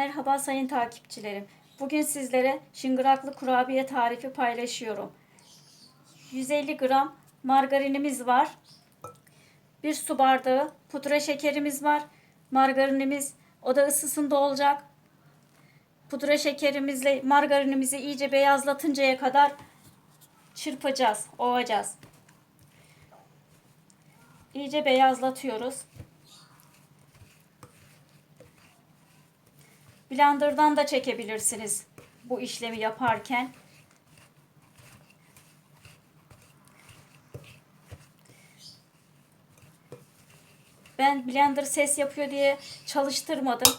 Merhaba sayın takipçilerim. Bugün sizlere şıngıraklı kurabiye tarifi paylaşıyorum. 150 gram margarinimiz var. 1 su bardağı pudra şekerimiz var. Margarinimiz oda ısısında olacak. Pudra şekerimizle margarinimizi iyice beyazlatıncaya kadar çırpacağız, ovacağız. İyice beyazlatıyoruz. Blender'dan da çekebilirsiniz bu işlemi yaparken. Ben blender ses yapıyor diye çalıştırmadım.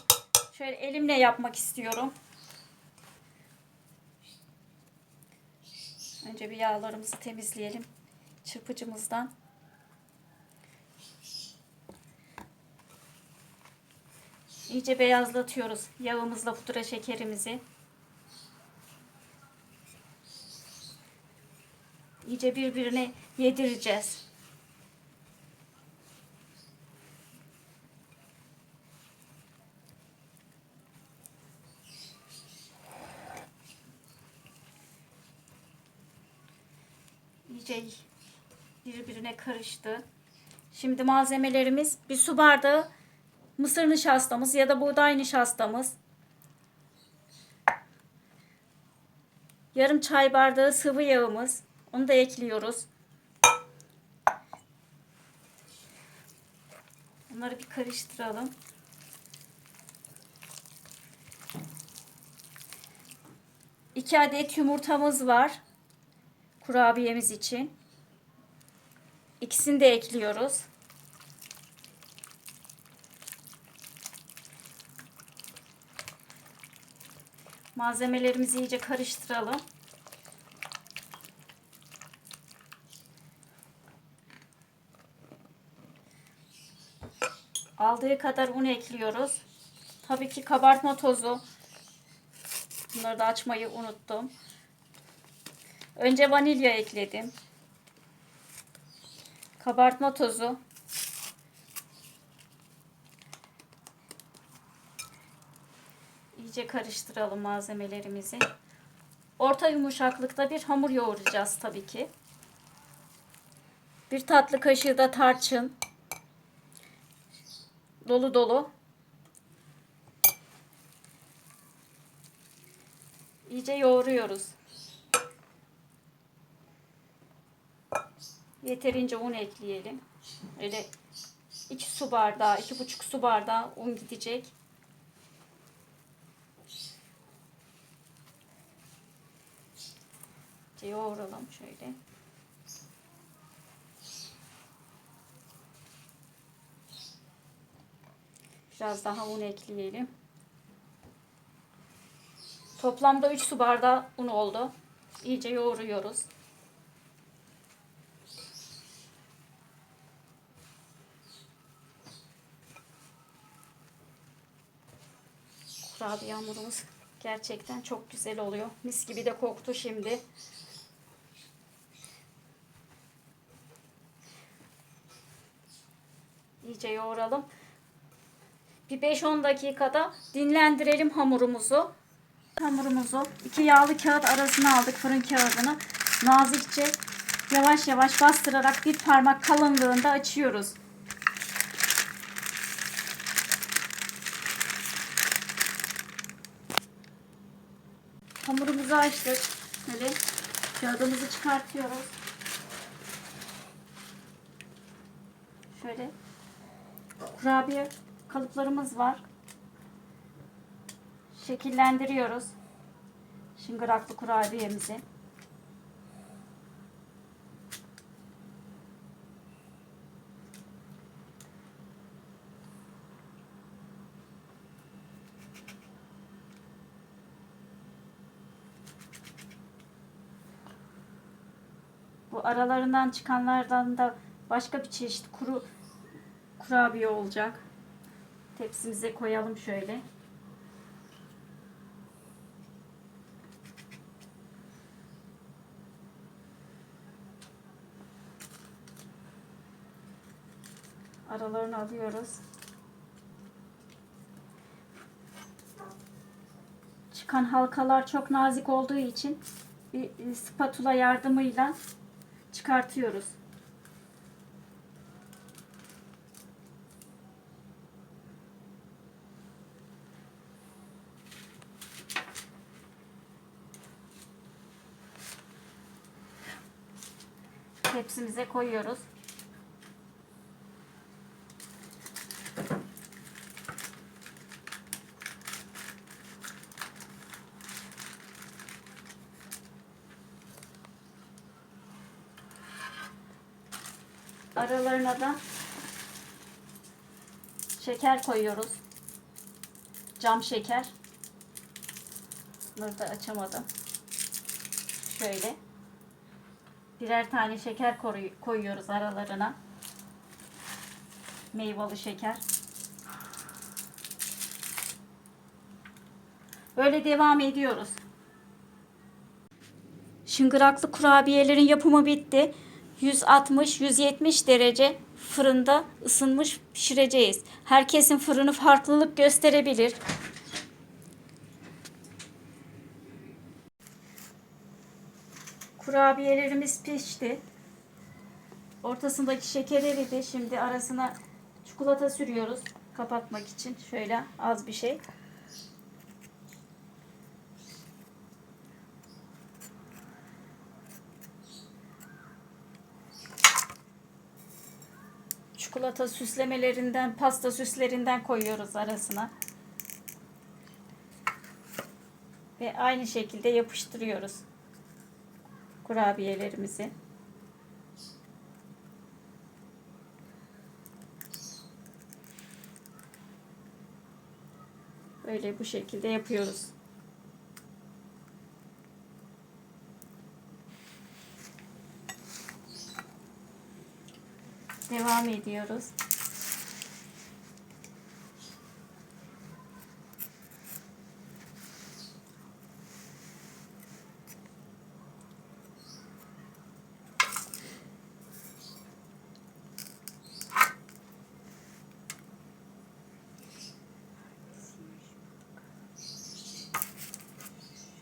Şöyle elimle yapmak istiyorum. Önce bir yağlarımızı temizleyelim çırpıcımızdan. İyice beyazlatıyoruz yağımızla pudra şekerimizi. İyice birbirine yedireceğiz. İyice birbirine karıştı. Şimdi malzemelerimiz bir su bardağı mısır nişastamız ya da buğday nişastamız. Yarım çay bardağı sıvı yağımız. Onu da ekliyoruz. Bunları bir karıştıralım. İki adet yumurtamız var. Kurabiyemiz için. İkisini de ekliyoruz. Malzemelerimizi iyice karıştıralım. Aldığı kadar un ekliyoruz. Tabii ki kabartma tozu. Bunları da açmayı unuttum. Önce vanilya ekledim. Kabartma tozu. İyice karıştıralım malzemelerimizi. Orta yumuşaklıkta bir hamur yoğuracağız tabii ki. Bir tatlı kaşığı da tarçın. Dolu dolu. İyice yoğuruyoruz. Yeterince un ekleyelim. Öyle 2 su bardağı, iki buçuk su bardağı un gidecek. İyice yoğuralım şöyle. Biraz daha un ekleyelim. Toplamda 3 su bardağı un oldu. İyice yoğuruyoruz. Kurabiye hamurumuz gerçekten çok güzel oluyor. Mis gibi de koktu şimdi. İyice yoğuralım. Bir 5-10 dakikada dinlendirelim hamurumuzu. Hamurumuzu iki yağlı kağıt arasına aldık fırın kağıdını. Nazikçe yavaş yavaş bastırarak bir parmak kalınlığında açıyoruz. Hamurumuzu açtık. Böyle kağıdımızı çıkartıyoruz. Şöyle kurabiye kalıplarımız var. Şekillendiriyoruz. Şıngıraklı kurabiyemizi. Bu aralarından çıkanlardan da başka bir çeşit kuru kurabiye olacak. Tepsimize koyalım şöyle. Aralarını alıyoruz. çıkan halkalar çok nazik olduğu için bir spatula yardımıyla çıkartıyoruz. Tepsimize koyuyoruz. Aralarına da şeker koyuyoruz. Cam şeker. Bunları da açamadım. Şöyle. Birer tane şeker koyuyoruz aralarına. Meyveli şeker. Böyle devam ediyoruz. Şıngıraklı kurabiyelerin yapımı bitti. 160-170 derece fırında ısınmış pişireceğiz. Herkesin fırını farklılık gösterebilir. Kurabiyelerimiz pişti. Ortasındaki şeker eridi. Şimdi arasına çikolata sürüyoruz kapatmak için. Şöyle az bir şey. Çikolata süslemelerinden, pasta süslerinden koyuyoruz arasına. Ve aynı şekilde yapıştırıyoruz kurabiyelerimizi. Böyle bu şekilde yapıyoruz. Devam ediyoruz.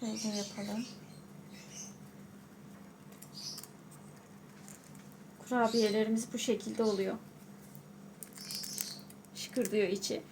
Şöyle yapalım. Kurabiyelerimiz bu şekilde oluyor. Şıkırdıyor içi.